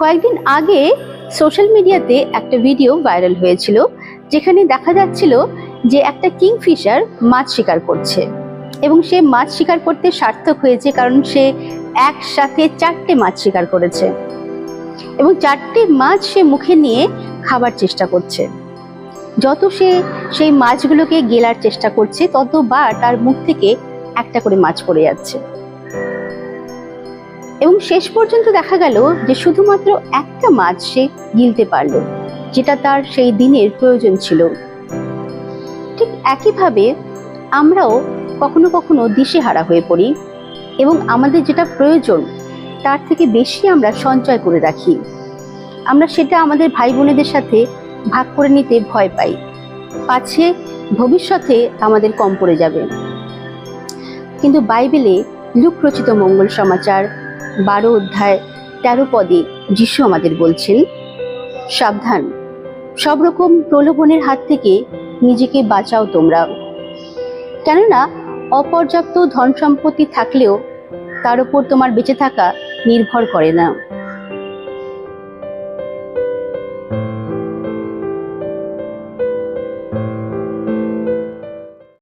কয়েকদিন আগে সোশ্যাল মিডিয়াতে একটা ভিডিও ভাইরাল হয়েছিল, যেখানে দেখা যাচ্ছিল যে একটা কিংফিশার মাছ শিকার করছে। এবং সে মাছ শিকার করতে সার্থক হয়েছে কারণ সে একসাথে চারটে মাছ শিকার করেছে। এবং চারটে মাছ সে মুখে নিয়ে খাবার চেষ্টা করছে। যত সে সেই মাছগুলোকে গেলার চেষ্টা করছে, ততবার তার মুখ থেকে একটা করে মাছ পড়ে যাচ্ছে। এবং শেষ পর্যন্ত দেখা গেল যে শুধুমাত্র একটা মাছ সে গিলতে পারল, যেটা তার সেই দিনের প্রয়োজন ছিল। ঠিক একইভাবে আমরাও কখনো কখনো দিশেহারা হয়ে পড়ি এবং আমাদের যেটা প্রয়োজন, তার থেকে বেশি আমরা সঞ্চয় করে রাখি। আমরা সেটা আমাদের ভাই বোনেদের সাথে ভাগ করে নিতে ভয় পাই। পাছে ভবিষ্যতে আমাদের কম পড়ে যাবে। কিন্তু বাইবেলে লুক রচিত মঙ্গল সমাচার বারো অধ্যায় তেরো পদে যিশু আমাদের বলছেন, সাবধান। সব রকম প্রলোভনের হাত থেকে নিজেকে বাঁচাও তোমরা। কেননা অপর্যাপ্ত ধন সম্পত্তি থাকলেও তার উপর তোমার বেঁচে থাকা নির্ভর করে না।